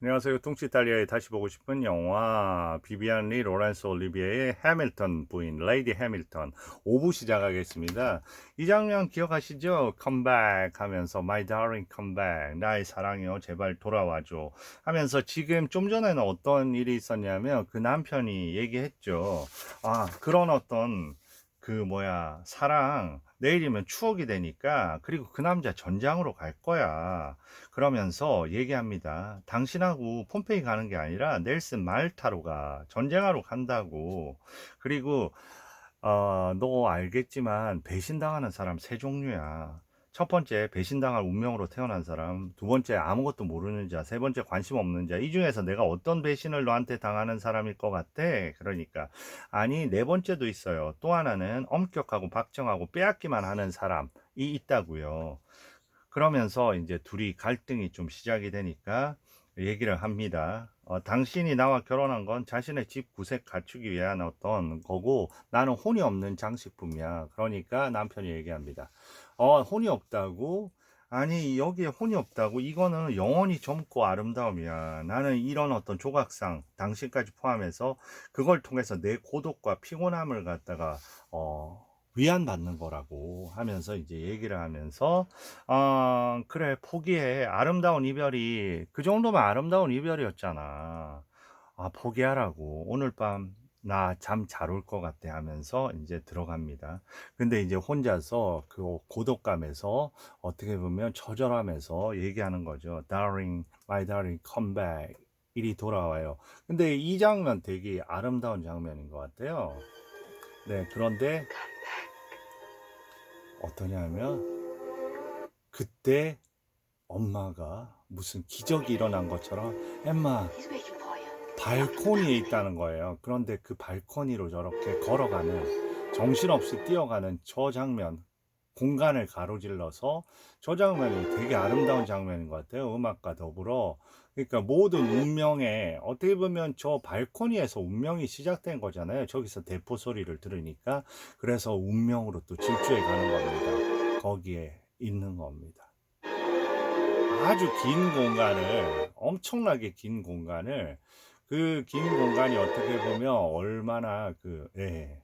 안녕하세요. 뚱치 이탈리아에 다시 보고 싶은 영화 비비안 리 로렌스 올리비에의 해밀턴 부인 레이디 해밀턴 5부 시작하겠습니다. 이 장면 기억하시죠? 컴백 하면서 My darling come back 나의 사랑이요 제발 돌아와줘 하면서 지금 좀 전에는 어떤 일이 있었냐면 그 남편이 얘기했죠. 아 그런 어떤 그 뭐야 사랑 내일이면 추억이 되니까 그리고 그 남자 전장으로 갈 거야. 그러면서 얘기합니다. 당신하고 폼페이 가는 게 아니라 넬슨 말타로 가 전쟁하러 간다고. 그리고 어, 너 알겠지만 배신당하는 사람 세 종류야 첫 번째 배신당할 운명으로 태어난 사람 두 번째 아무것도 모르는 자 세 번째 관심 없는 자 이 중에서 내가 어떤 배신을 너한테 당하는 사람일 것 같아 그러니까 아니 네 번째도 있어요 또 하나는 엄격하고 박정하고 빼앗기만 하는 사람이 있다고요 그러면서 이제 둘이 갈등이 좀 시작이 되니까 얘기를 합니다. 어, 당신이 나와 결혼한 건 자신의 집 구색 갖추기 위한 어떤 거고 나는 혼이 없는 장식품이야. 그러니까 남편이 얘기합니다. 어, 혼이 없다고? 아니, 여기에 혼이 없다고? 이거는 영원히 젊고 아름다움이야. 나는 이런 어떤 조각상, 당신까지 포함해서 그걸 통해서 내 고독과 피곤함을 갖다가, 어, 위안받는 거라고 하면서 이제 얘기를 하면서 어, 그래 포기해 아름다운 이별이 그 정도면 아름다운 이별이었잖아 아 포기하라고 오늘 밤 나 잠 잘 올 것 같아 하면서 이제 들어갑니다. 근데 이제 혼자서 그 고독감에서 어떻게 보면 처절함에서 얘기하는 거죠. Darling my darling come back. 일이 돌아와요. 근데 이 장면 되게 아름다운 장면인 것 같아요. 네 그런데 어떠냐면 그때 엄마가 무슨 기적이 일어난 것처럼 엠마 발코니에 있다는 거예요. 그런데 그 발코니로 저렇게 걸어가는 정신없이 뛰어가는 저 장면 공간을 가로질러서 저 장면이 되게 아름다운 장면인 것 같아요. 음악과 더불어 그러니까 모든 운명에 어떻게 보면 저 발코니에서 운명이 시작된 거잖아요. 저기서 대포 소리를 들으니까 그래서 운명으로 또 질주해 가는 겁니다. 거기에 있는 겁니다. 아주 긴 공간을 엄청나게 긴 공간을 그 긴 공간이 어떻게 보면 얼마나 그 예.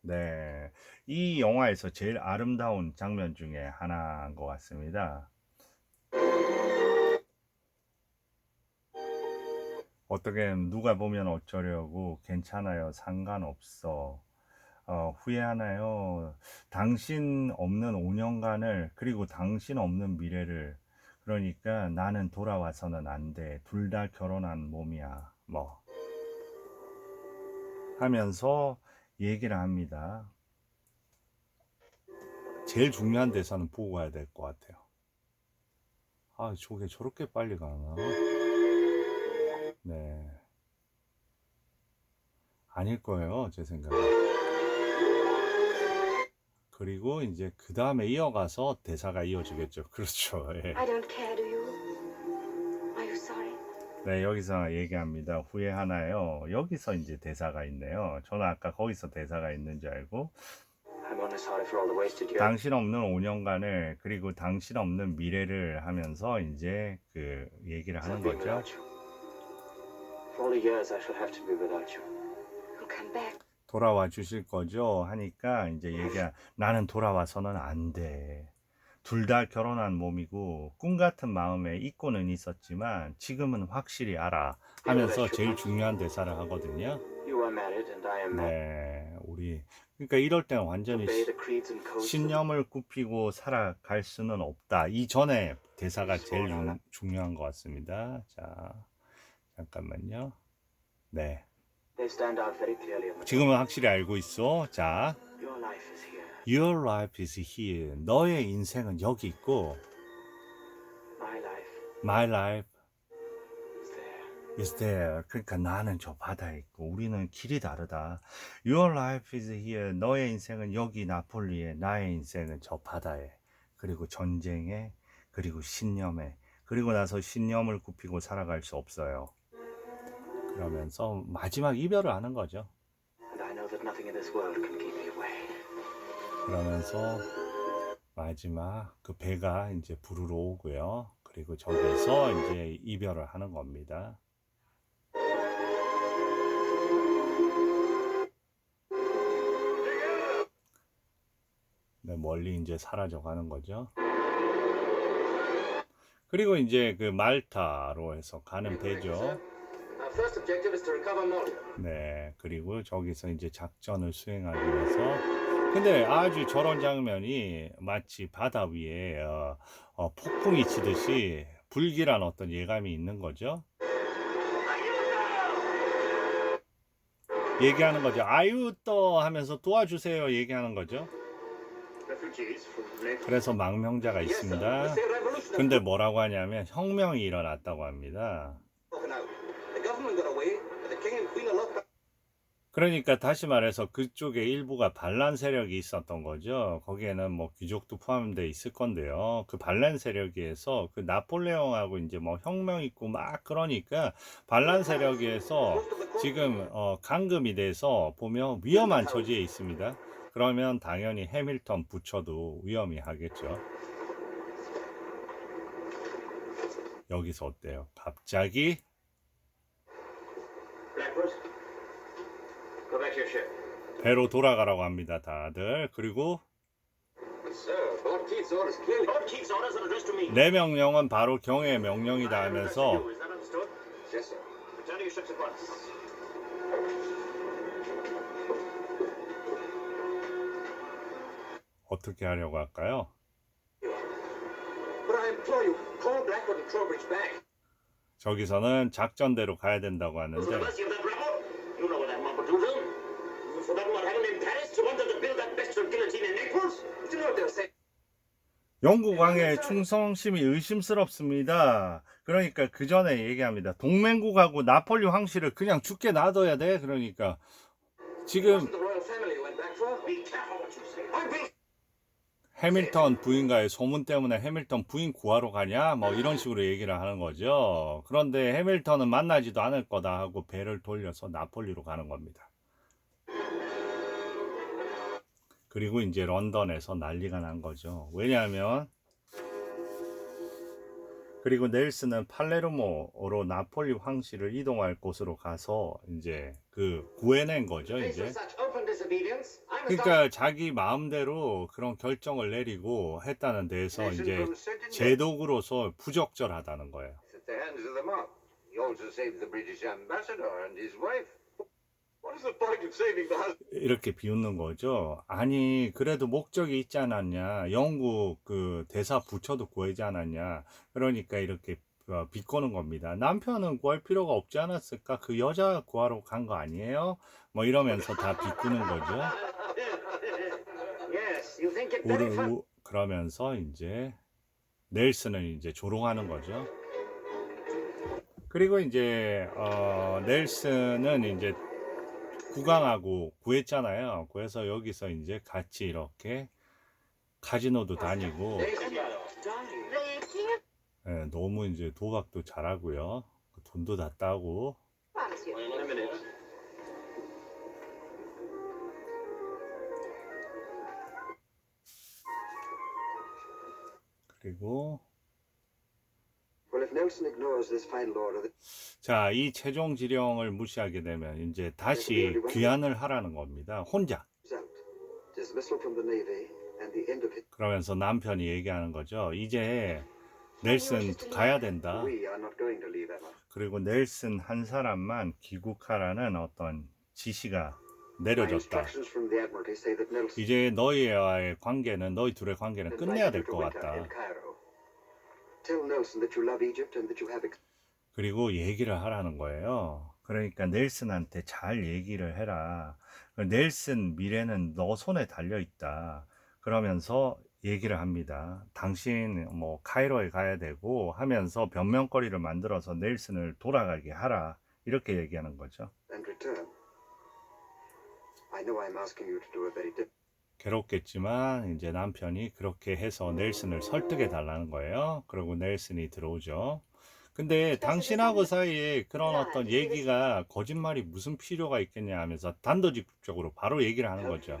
네. 이 영화에서 제일 아름다운 장면 중에 하나인 것 같습니다. 어떻게 누가 보면 어쩌려고 괜찮아요. 상관없어. 어, 후회하나요? 당신 없는 5년간을 그리고 당신 없는 미래를 그러니까 나는 돌아와서는 안 돼. 둘 다 결혼한 몸이야. 뭐 하면서 얘기를 합니다. 제일 중요한 대사는 보고 가야 될 것 같아요. 아, 저게 저렇게 빨리 가나? 네. 아닐 거예요, 제 생각에. 그리고 이제 그 다음에 이어가서 대사가 이어지겠죠. 그렇죠. 예. I don't care, do you? Are you sorry? 네, 여기서 얘기합니다. 후회하나요? 여기서 이제 대사가 있네요. 저는 아까 거기서 대사가 있는 줄 알고 I'm only sorry for all the wasted years. 당신 없는 5년간을 그리고 당신 없는 미래를 하면서 이제 그 얘기를 하는 거죠. 돌아와 주실 거죠? 하니까 이제 얘기가 나는 돌아와서는 안 돼. 둘 다 결혼한 몸이고 꿈 같은 마음에 잊고는 있었지만 지금은 확실히 알아 하면서 제일 중요한 대사를 하거든요. 네, 우리 그러니까 이럴 때는 완전히 신념을 굽히고 살아갈 수는 없다. 이전에 대사가 제일 중- 중요한 것 같습니다. 자, 잠깐만요. 네. 지금은 확실히 알고 있어. 자, Your life is here. 너의 인생은 여기 있고, My life My life is there. is there. 그러니까 나는 저 바다에 있고, 우리는 길이 다르다. Your life is here. 너의 인생은 여기 나폴리에, 나의 인생은 저 바다에. 그리고 전쟁에, 그리고 신념에. 그리고 나서 신념을 굽히고 살아갈 수 없어요. 그러면서 마지막 이별을 하는 거죠. 그러면서 마지막 그 배가 이제 부르러 오고요. 그리고 저기서 이제 이별을 하는 겁니다. 네, 멀리 이제 사라져 가는 거죠. 그리고 이제 그 말타로 해서 가는 배죠. 네, 그리고 저기서 이제 작전을 수행하기 위해서. 근데 아주 저런 장면이 마치 바다 위에 어, 어, 폭풍이 치듯이 불길한 어떤 예감이 있는 거죠. 얘기하는 거죠. 아유 떠 하면서 도와주세요 얘기하는 거죠. 그래서 망명자가. 있습니다. 근데 뭐라고 하냐면 혁명이 일어났다고 합니다. 그러니까 다시 말해서 그쪽에 일부가 반란 세력이 있었던 거죠. 거기에는 뭐 귀족도 포함되어 있을 건데요. 그 반란 세력에서 그 나폴레옹하고 이제 뭐 혁명 있고 막 그러니까 반란 세력에서 지금 어 감금이 돼서 보면 위험한 처지에 있습니다. 그러면 당연히 해밀턴 부처도 위험이 하겠죠. 여기서 어때요? 갑자기 Blackwood, go back to your ship. 배로 돌아가라고 합니다, 다들. 그리고. 내 명령은 바로 경의 명령이다 하면서. 어떻게 하려고 할까요? But I implore you, call Blackwood and Trowbridge back. 저기서는 작전대로 가야 된다고 하는데 영국 왕의 충성심이 의심스럽습니다. 그러니까 그 전에 얘기합니다. 동맹국하고 나폴리 황실을 그냥 죽게 놔둬야 돼. 그러니까 지금. 해밀턴 부인과의 소문 때문에 해밀턴 부인 구하러 가냐? 뭐 이런 식으로 얘기를 하는 거죠. 그런데 해밀턴은 만나지도 않을 거다 하고 배를 돌려서 나폴리로 가는 겁니다. 그리고 이제 런던에서 난리가 난 거죠. 왜냐하면 그리고 넬슨은 팔레르모로 나폴리 황실을 이동할 곳으로 가서 이제 그 구해낸 거죠, 이제. 그러니까 자기 마음대로 그런 결정을 내리고 했다는 데에서 이제 제독으로서 부적절하다는 거예요. 이렇게 비웃는 거죠. 아니 그래도 목적이 있지 않았냐. 영국 그 대사 부처도 구하지 않았냐. 그러니까 이렇게 어, 비꼬는 겁니다. 남편은 구할 필요가 없지 않았을까? 그 여자 구하러 간 거 아니에요? 뭐 이러면서 다 비꼬는 거죠. Yes, you think it 우르 very fun. 우- 그러면서 이제 넬슨은 이제 조롱하는 거죠. 그리고 이제 어, 넬슨은 이제 국왕하고 구했잖아요. 그래서 여기서 이제 같이 이렇게 카지노도 다니고 예, 너무 이제 도박도 잘하고요. 돈도 다 따고. 그리고 자, 이 최종 지령을 무시하게 되면 이제 다시 귀환을 하라는 겁니다. 혼자. 그러면서 남편이 얘기하는 거죠. 이제 넬슨 가야 된다. 그리고 넬슨 한 사람만 귀국하라는 어떤 지시가 내려졌다. 이제 너희와의 관계는 너희 둘의 관계는 끝내야 될 것 같다. 그리고 얘기를 하라는 거예요. 그러니까 넬슨한테 잘 얘기를 해라. 넬슨 미래는 너 손에 달려 있다. 그러면서 얘기를 합니다. 당신 뭐 카이로에 가야 되고 하면서 변명거리를 만들어서 넬슨을 돌아가게 하라. 이렇게 얘기하는 거죠. 괴롭겠지만 이제 남편이 그렇게 해서 넬슨을 설득해 달라는 거예요. 그리고 넬슨이 들어오죠. 근데 당신하고 사이에 그런 어떤 얘기가 거짓말이 무슨 필요가 있겠냐 하면서 단도직입적으로 바로 얘기를 하는 거죠.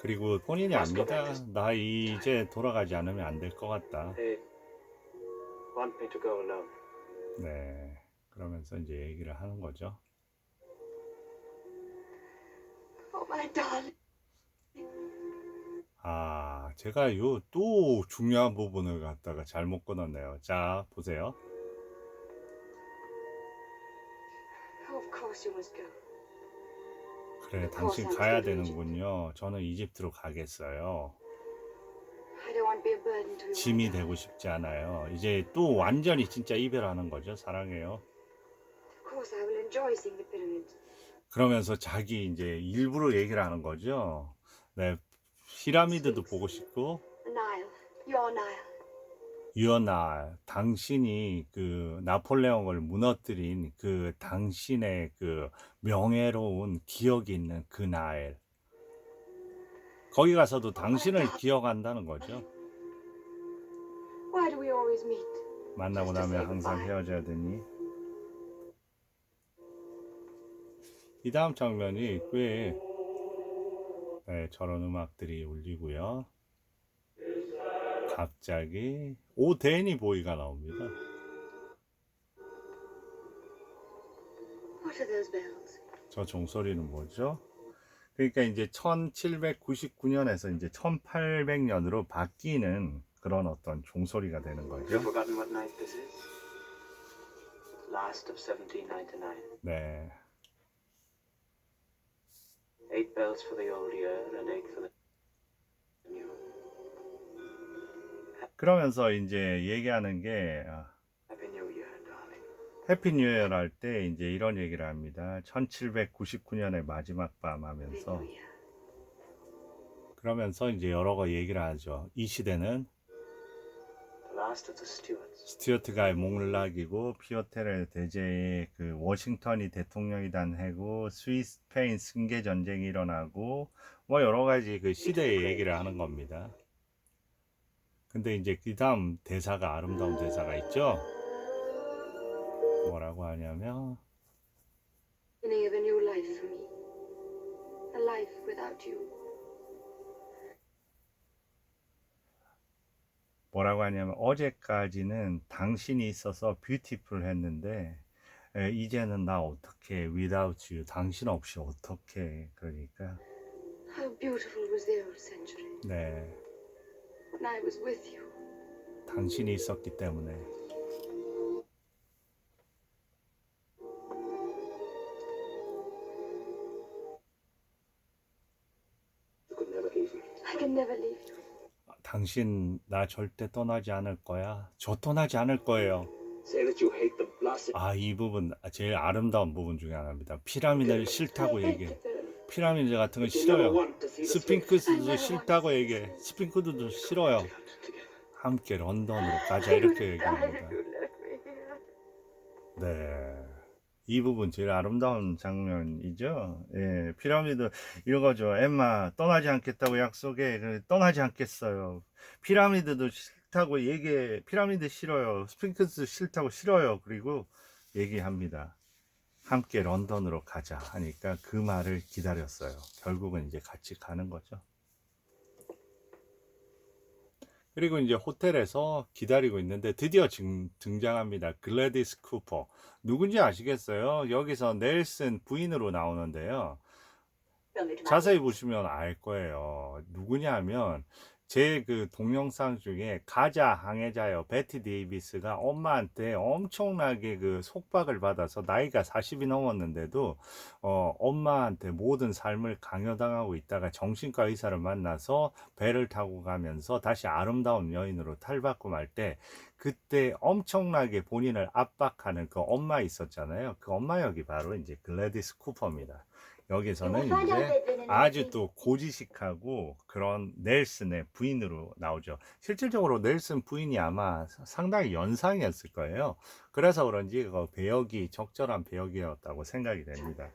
그리고 본인이 압니다. 나 이제 돌아가지 않으면 안 될 것 같다. 네. 그러면서 이제 얘기를 하는 거죠. 아, 제가 요 또 중요한 부분을 갖다가 잘못 끊었네요. 자, 보세요. Oh, of course you must go. 그래, 당신 가야 되는군요. 저는 이집트로 가겠어요. 짐이. 되고 싶지 않아요. 이제 또 완전히 진짜 이별하는 거죠. 사랑해요. Of course, I will enjoy seeing the pyramids. 그러면서 자기 이제 일부러 얘기를 하는 거죠. 네, 피라미드도 보고 싶고. 유언나 당신이 그 나폴레옹을 무너뜨린 그 당신의 그 명예로운 기억이 있는 그 날. 거기 가서도 당신을 기억한다는 거죠. Why do we always meet? 만나고 나면 항상 헤어져야 되니. 이 다음 장면이 꽤 네, 저런 음악들이 울리고요. 갑자기 오데니 보이가 나옵니다. 저 종소리는 뭐죠? 그러니까 이제 1799년에서 이제 1800년으로 바뀌는 그런 어떤 종소리가 되는 거죠. forgotten what night this is? Last of 1799. 네. Eight bells for the old year and eight for the new. 그러면서 이제 얘기하는 게 아, Happy New Year, darling. 해피 뉴이어 할때 이제 이런 얘기를 합니다. 1799년의 마지막 밤 하면서. 그러면서 이제 여러 거 얘기를 하죠. 이 시대는 스튜어트가 목락이고 피오테르 대제의 그 워싱턴이 대통령이 단 해고 스위스 스페인 승계 전쟁이 일어나고 뭐 여러 가지 그 시대의 얘기를 하는 겁니다. 근데 이제 그 다음 대사가 아름다운 대사가 있죠. 뭐라고 하냐면 Beginning of a new life for me. A life without you. 뭐라고 하냐면 어제까지는 당신이 있어서 뷰티풀 했는데 에, 이제는 나 어떻게 without you 당신 없이 어떻게 그러니까 How beautiful was the old century 네 when I was with you. 당신이 있었기 때문에 당신 나 절대 떠나지 않을 거야 저 떠나지 않을 거예요. 아 이 부분 제일 아름다운 부분 중에 하나입니다 피라미드를 싫다고 얘기해. 피라미드 같은 never 싫어요 스핑크스도 싫다고 얘기해 스핑크스도 싫어요. 함께 런던으로 가자 이렇게 얘기합니다. 네. 이 부분 제일 아름다운 장면이죠. 예, 피라미드 이런 거죠. 엠마 떠나지 않겠다고 약속해. 그, 떠나지 않겠어요. 피라미드도 싫다고 얘기해. 피라미드 싫어요. 스핑크스 싫다고 싫어요. 그리고 얘기합니다. 함께 런던으로 가자 하니까 그 말을 기다렸어요. 결국은 이제 같이 가는 거죠. 그리고 이제 호텔에서 기다리고 있는데 드디어 등, 등장합니다. 글래디스 쿠퍼. 누군지 아시겠어요? 여기서 넬슨 부인으로 나오는데요. 자세히 보시면 알 거예요. 누구냐 하면 제 그 동영상 중에 가자 항해자요 베티 데이비스가 엄마한테 엄청나게 그 속박을 받아서 나이가 40이 넘었는데도 어 엄마한테 모든 삶을 강요당하고 있다가 정신과 의사를 만나서 배를 타고 가면서 다시 아름다운 여인으로 탈바꿈 할 때 그때 엄청나게 본인을 압박하는 그 엄마 있었잖아요. 그 엄마 역이 바로 이제 글래디스 쿠퍼입니다. 여기서는 이제 아주 또 고지식하고 그런 넬슨의 부인으로 나오죠. 실질적으로 넬슨 부인이 아마 상당히 연상이었을 거예요. 그래서 그런지 그 배역이 적절한 배역이었다고 생각이 됩니다.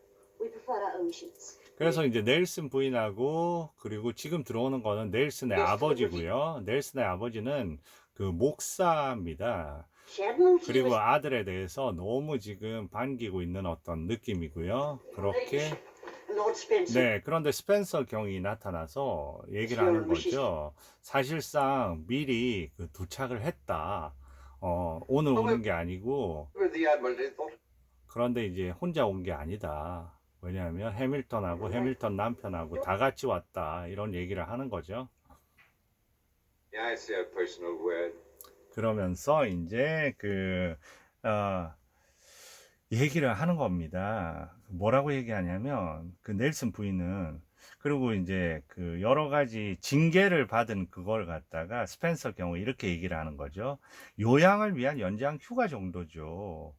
그래서 이제 넬슨 부인하고 그리고 지금 들어오는 거는 넬슨의 아버지고요. 넬슨의 아버지는 그 목사입니다. 그리고 아들에 대해서 너무 지금 반기고 있는 어떤 느낌이고요. 그렇게. 네, 그런데 스펜서 경이 나타나서 얘기를 하는 거죠. 사실상 미리 그 도착을 했다. 어, 오늘 오는 게 아니고 thought. 그런데 이제 혼자 온 게 아니다. 왜냐하면 해밀턴하고 해밀턴 남편하고 다 같이 왔다. 이런 얘기를 하는 거죠. 그러면서 이제 그, 어, 얘기를 하는 겁니다. 뭐라고 얘기하냐면, 그 넬슨 부인은, 그리고 이제 그 여러 가지 징계를 받은 그걸 갖다가 스펜서 경우 이렇게 얘기를 하는 거죠. 요양을 위한 연장 휴가 정도죠.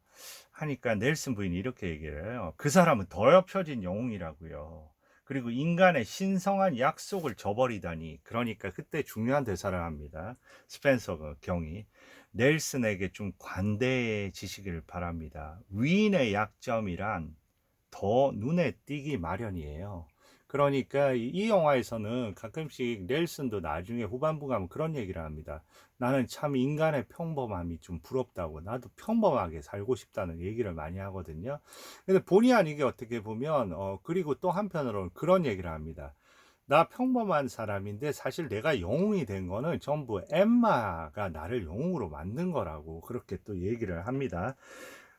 하니까 넬슨 부인이 이렇게 얘기를 해요. 그 사람은 더럽 혀진 영웅이라고요. 그리고 인간의 신성한 약속을 저버리다니. 그러니까 그때 중요한 대사를 합니다. 스펜서 그 경이. 넬슨에게 좀 관대해지시길 바랍니다. 위인의 약점이란 더 눈에 띄기 마련이에요. 그러니까 이- 이 영화에서는 가끔씩 넬슨도 나중에 후반부 가면 그런 얘기를 합니다. 나는 참 인간의 평범함이 좀 부럽다고. 나도 평범하게 살고 싶다는 얘기를 많이 하거든요. 근데 본의 아니게 어떻게 보면, 어, 그리고 또 한편으로는 그런 얘기를 합니다. 나 평범한 사람인데 사실 내가 영웅이 된 거는 전부 엠마가 나를 영웅으로 만든 거라고 그렇게 또 얘기를 합니다.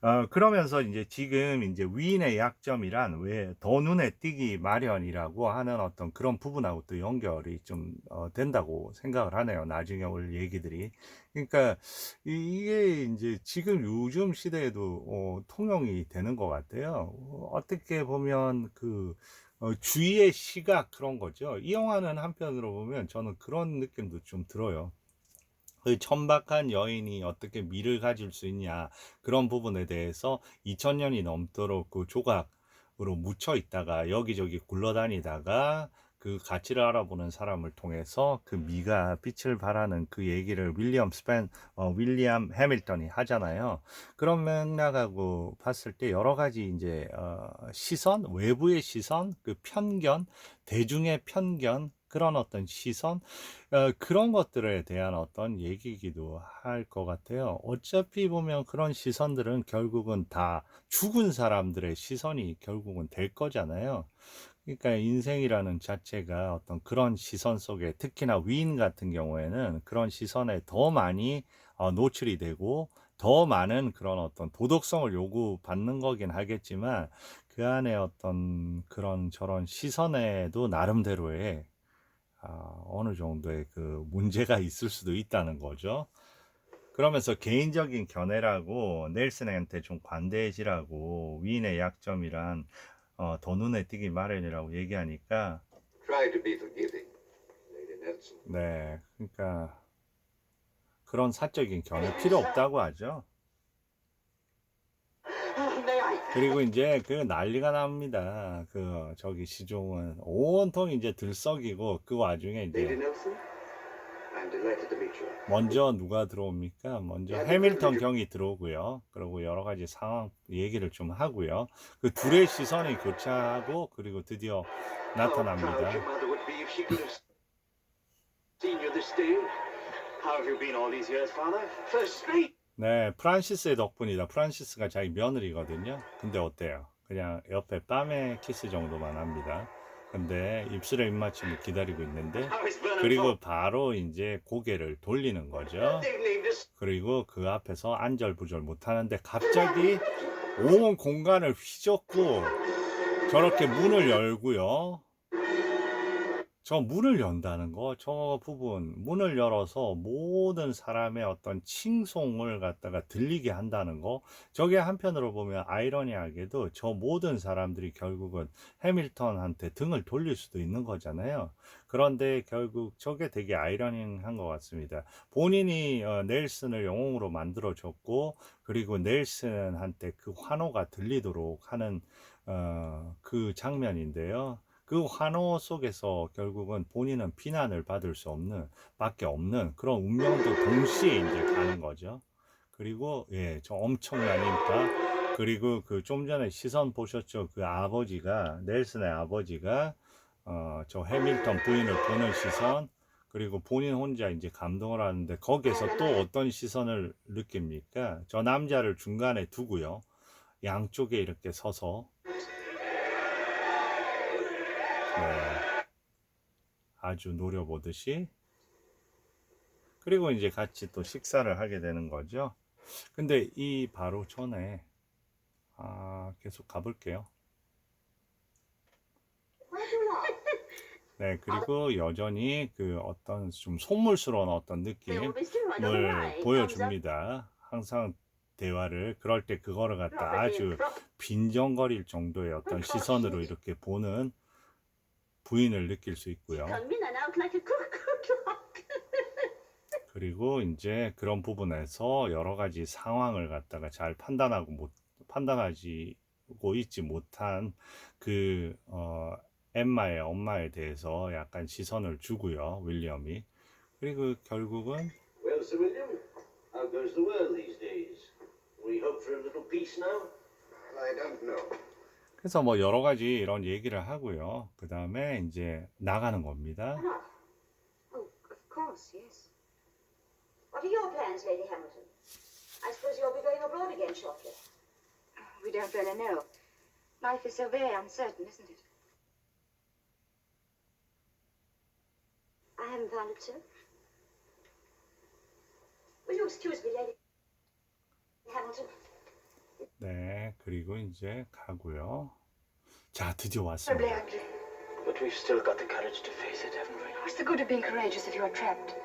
어, 그러면서 이제 지금 이제 위인의 약점이란 왜 더 눈에 띄기 마련이라고 하는 어떤 그런 부분하고 또 연결이 좀 어, 된다고 생각을 하네요. 나중에 올 얘기들이. 그러니까 이- 이게 이제 지금 요즘 시대에도 어, 통용이 되는 것 같아요. 어, 어떻게 보면 그 어, 주위의 시각 그런 거죠. 이 영화는 한편으로 보면 저는 그런 느낌도 좀 들어요. 그 천박한 여인이 어떻게 미를 가질 수 있냐 그런 부분에 대해서 2000년이 넘도록 그 조각으로 묻혀 있다가 여기저기 굴러다니다가 그 가치를 알아보는 사람을 통해서 그 미가 빛을 발하는 그 얘기를 윌리엄 스펜 어, 윌리엄 해밀턴이 하잖아요. 그런 맥락하고 봤을 때 여러 가지 이제 어, 시선, 외부의 시선, 그 편견, 대중의 편견 그런 어떤 시선 어, 그런 것들에 대한 어떤 얘기이기도 할 것 같아요. 어차피 보면 그런 시선들은 결국은 다 죽은 사람들의 시선이 결국은 될 거잖아요. 그러니까 인생이라는 자체가 어떤 그런 시선 속에 특히나 위인 같은 경우에는 그런 시선에 더 많이 어, 노출이 되고 더 많은 그런 어떤 도덕성을 요구받는 거긴 하겠지만 그 안에 어떤 그런 저런 시선에도 나름대로의 아, 어느 정도의 그 문제가 있을 수도 있다는 거죠. 그러면서 개인적인 견해라고 넬슨한테 좀 관대해지라고 위인의 약점이란 어, 더 눈에 띄기 마련이라고 얘기하니까. 네, 그러니까 그런 사적인 견해 필요 없다고 하죠. May I? 그리고 이제 그 난리가 납니다. 그 저기 시종은 온통 이제 들썩이고 그 와중에 이제. 먼저 누가 들어옵니까? 먼저 해밀턴 경이 들어오고요. 그리고 여러 가지 상황 얘기를 좀 하고요. 그 둘의 시선이 교차하고 그리고 드디어 나타납니다. 네, 프란시스의 덕분이다. 프란시스가 자기 며느리거든요. 근데 어때요? 그냥 옆에 뺨에 키스 정도만 합니다. 근데 입술에 입맞춤을 기다리고 있는데 그리고 바로 이제 고개를 돌리는 거죠. 그리고 그 앞에서 안절부절 못하는데 갑자기 온 공간을 휘젓고 저렇게 문을 열고요. 저 문을 연다는 거, 저 부분, 문을 열어서 모든 사람의 어떤 칭송을 갖다가 들리게 한다는 거, 저게 한편으로 보면 아이러니하게도 저 모든 사람들이 결국은 해밀턴한테 등을 돌릴 수도 있는 거잖아요. 그런데 결국 저게 되게 아이러니한 것 같습니다. 본인이 어, 넬슨을 영웅으로 만들어줬고, 그리고 넬슨한테 그 환호가 들리도록 하는 어, 그 장면인데요. 그 환호 속에서 결국은 본인은 비난을 받을 수 없는 밖에 없는 그런 운명도 동시에 이제 가는 거죠. 그리고 예, 저 인파 그리고 그 좀 전에 시선 보셨죠? 그 아버지가 넬슨의 아버지가 어, 저 해밀턴 부인을 보는 시선 그리고 본인 혼자 이제 감동을 하는데 거기에서 또 어떤 시선을 느낍니까? 저 남자를 중간에 두고요. 양쪽에 이렇게 서서 네. 아주 노려보듯이. 그리고 이제 같이 또 식사를 하게 되는 거죠. 근데 이 바로 전에, 아, 계속 가볼게요. 네, 그리고 여전히 그 어떤 좀 속물스러운 어떤 느낌을 보여줍니다. 항상 대화를 그럴 때 그거를 갖다 아주 빈정거릴 정도의 어떤 시선으로 이렇게 보는 부인을 느낄 수 있고요. 그리고 이제 그런 부분에서 여러 가지 상황을 갖다가 잘 판단하고 못 판단하지고 있지 못한 그 어, 엠마의 엄마에 대해서 약간 시선을 주고요, 윌리엄이. 그리고 결국은 Well, Sir William, how goes the world these days? We hope for a little peace now? I don't know. 그래서 뭐 여러 가지 이런 얘기를 하고요. 그 다음에 이제 나가는 겁니다. Oh, of course, yes. What are your plans, Lady Hamilton? I suppose you'll be going abroad again shortly. We don't really know. Life is so very uncertain, isn't it? I haven't found it so. Will you excuse me, Lady Hamilton? 네, 그리고 이제 가고요. 자, 드디어 Terribly 왔습니다. ugly. But we've still got the courage to face it, haven't we? What's the good of being courageous if you're trapped?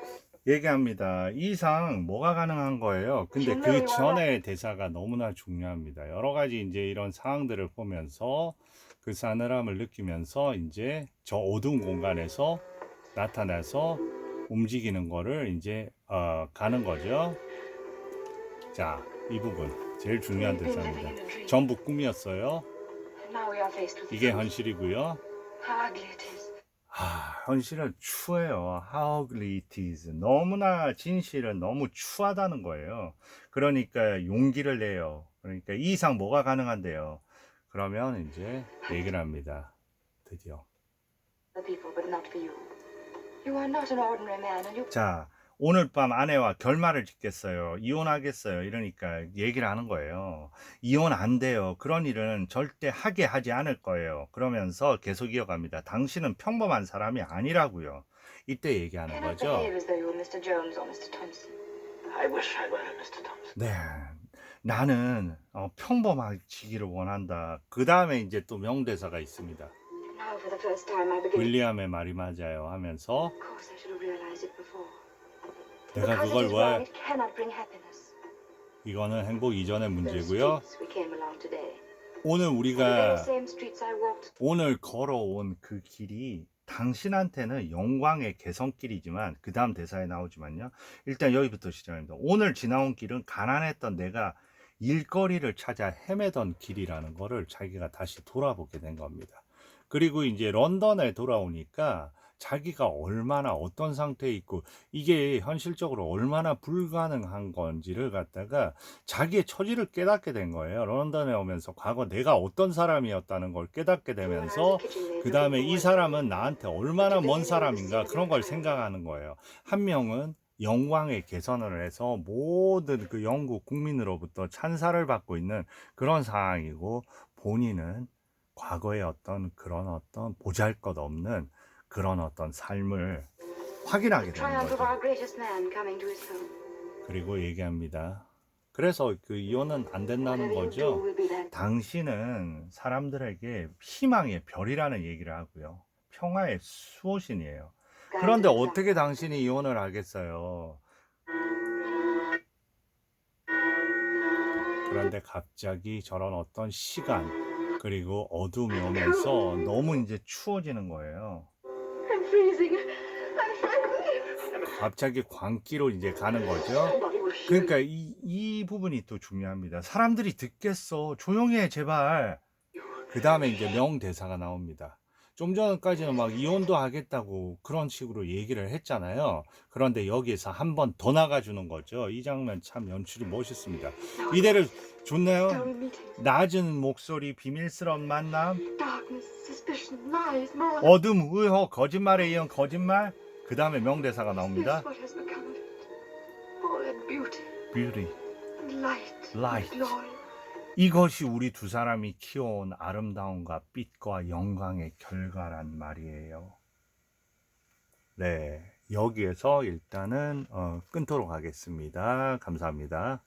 얘기합니다. 이상 뭐가 가능한 거예요. 근데 그 전에 대사가 너무나 중요합니다. 여러 가지 이제 이런 상황들을 보면서 그 싸늘함을 느끼면서 이제 저 어두운 공간에서 나타나서 움직이는 거를 이제 어, 가는 거죠. 자, 이 부분 제일 중요한 대사입니다. 전부 꿈이었어요. 이게. 현실이고요. 아, 현실은 추해요. How ugly it is. 너무나 진실은 너무 추하다는 거예요. 그러니까 용기를 내요. 그러니까 이 이상 뭐가 가능한데요. 그러면 이제 얘기를 합니다. 드디어. 자, 오늘 밤 아내와 결말을 짓겠어요. 이혼하겠어요. 이러니까 얘기를 하는 거예요. 이혼 안 돼요. 그런 일은 절대 하게 하지 않을 거예요. 그러면서 계속 이어갑니다. 당신은 평범한 사람이 아니라고요. 이때 얘기하는 거죠. behave as though you were Mr. Jones or Mr. Thompson. I wish I were Mr. Thompson. 네. 나는 어, 평범하지기를 원한다. 그 다음에 이제 또 명대사가 있습니다. Now, for the first time, I begin. 윌리엄의 말이 맞아요 하면서 내가 그걸 왜. 이거는 행복 이전의 문제고요. 오늘 우리가. 오늘 걸어온 그 길이 당신한테는 영광의 개성길이지만 그 다음 대사에 나오지만요. 일단 여기부터 시작합니다. 오늘 지나온 길은 가난했던 내가 일거리를 찾아 헤매던 길이라는 거를 자기가 다시 돌아보게 된 겁니다. 그리고 이제 런던에 돌아오니까 자기가 얼마나 어떤 상태에 있고 이게 현실적으로 얼마나 불가능한 건지를 갖다가 자기의 처지를 깨닫게 된 거예요. 런던에 오면서 과거 내가 어떤 사람이었다는 걸 깨닫게 되면서 그 다음에 이 사람은 나한테 얼마나 먼 사람인가 그런 걸 생각하는 거예요. 한 명은 영광의 개선을 해서 모든 그 영국 국민으로부터 찬사를 받고 있는 그런 상황이고 본인은 과거의 어떤 그런 어떤 보잘 것 없는 그런 어떤 삶을 확인하게 되는 거죠. 그리고 얘기합니다. 그래서 그 이혼은 안 된다는 거죠. 당신은 사람들에게 희망의 별이라는 얘기를 하고요. 평화의 수호신이에요. 그런데 어떻게 당신이 이혼을 하겠어요? 그런데 갑자기 저런 어떤 시간 그리고 어둠이 오면서 너무 이제 추워지는 거예요. 갑자기 광기로 이제 가는 거죠. 그러니까 이, 이 부분이 또 중요합니다. 사람들이 듣겠어. 조용히 해, 제발. 그 다음에 이제 명대사가 나옵니다. 좀 전까지는 막 이혼도 하겠다고 그런 식으로 얘기를 했잖아요. 그런데 여기에서 한 번 더 나가주는 거죠. 이 장면 참 연출이 멋있습니다. 이대로 meetings. 낮은 목소리, 비밀스러운 만남. 어둠, 의혹, 거짓말에 이은 거짓말. 그 다음에 명대사가 나옵니다. beauty light. 이것이 우리 두 사람이 키워온 아름다움과 빛과 영광의 결과란 말이에요. 네, 여기에서 일단은 어, 끊도록 하겠습니다. 감사합니다.